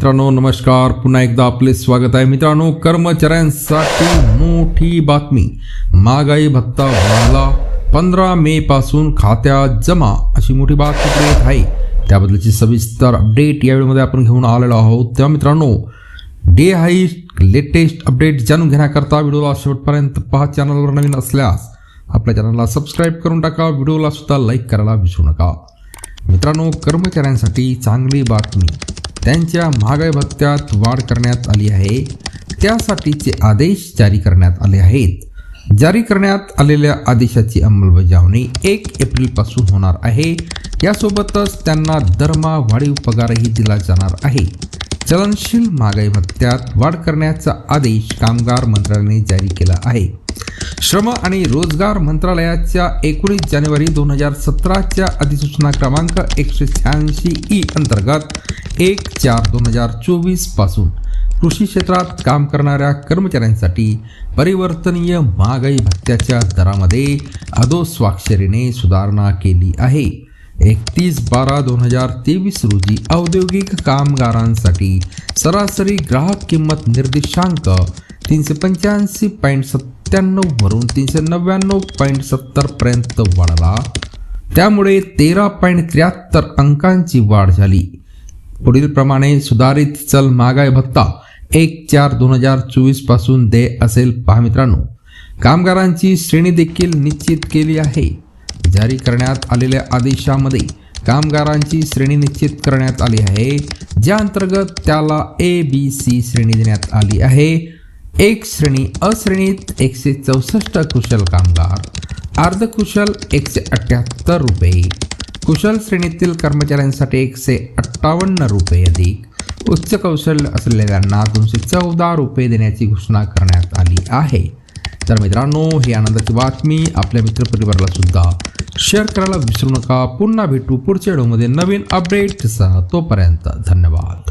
मित्रांनो नमस्कार. पुन्हा एकदा आपले स्वागत आहे. मित्रांनो कर्मचाऱ्यांसाठी मोठी बातमी. महागाई भत्ता वाढला. पंधरा मे पासून खात्यात जमा. अशी मोठी बातमी येत आहे. त्याबद्दलची सविस्तर अपडेट यावेळीमध्ये आपण घेऊन आलेलो आहोत. तेव्हा मित्रांनो डे हाई लेटेस्ट अपडेट जाणून घेण्याकरता व्हिडिओला शेवटपर्यंत पहा. चॅनलवर नवीन असल्यास आपल्या चॅनलला सबस्क्राईब करून टाका. व्हिडिओला सुद्धा लाईक करायला विसरू नका. मित्रांनो कर्मचाऱ्यांसाठी चांगली बातमी. त्यांच्या महागाई भत्त्यात वाढ करण्यात आली आहे. त्यासाठीचे आदेश जारी करण्यात आले आहेत. जारी करण्यात आलेल्या आदेशाची अंमलबजावणी एक एप्रिलपासून होणार आहे. यासोबतच त्यांना दरमा वाढीव पगारही दिला जाणार आहे. चलनशील महागाई भत्त्यात वाढ करण्याचा आदेश कामगार मंत्रालयाने जारी केला आहे. श्रम आणि रोजगार मंत्रालयाच्या एकोणीस जानेवारी दोन हजार सतराच्या अधिसूचना क्रमांक एकशे शहाऐंशी ई अंतर्गत एक चार दोन हजार चोवीसपासून कृषी क्षेत्रात काम करणाऱ्या कर्मचाऱ्यांसाठी परिवर्तनीय महागाई भत्त्याच्या दरामध्ये अधोस्वाक्षरीने सुधारणा केली आहे. एकतीस बारा दोन हजार तेवीस रोजी औद्योगिक कामगारांसाठी सरासरी ग्राहक किंमत निर्देशांक तीनशे पंच्याऐंशी पॉईंट सत्तर सत्त्याण्णववरून तीनशे नव्याण्णव पॉईंट सत्तरपर्यंत वाढला. त्यामुळे तेरा पॉईंट त्र्याहत्तर अंकांची वाढ झाली. पुढील प्रमाणे सुधारित चल महागाई भत्ता एक चार दोन हजार चोवीसपासून दे असेल पहा मित्रांनो. कामगारांची श्रेणी देखील निश्चित केली आहे. जारी करण्यात आलेल्या आदेशामध्ये कामगारांची श्रेणी निश्चित करण्यात आली आहे. ज्या अंतर्गत त्याला ए बी सी श्रेणी देण्यात आली आहे. एक श्रेणी अश्रेणीत एकशे चौसष्ट कुशल कामगार. अर्धकुशल एकशे अठ्ठ्याहत्तर रुपये. कुशल श्रेणीतील कर्मचाऱ्यांसाठी एकशे अठ्ठावन्न रुपये अधिक. उच्च कौशल्य असलेल्यांना दोनशे चौदा रुपये देण्याची घोषणा करण्यात आली आहे. तर मित्रांनो ही आनंदाची बातमी आपल्या मित्रपरिवाराला सुद्धा शेअर करायला विसरू नका. पुन्हा भेटू पुढच्या व्हिडिओमध्ये नवीन अपडेटसह तोपर्यंत धन्यवाद.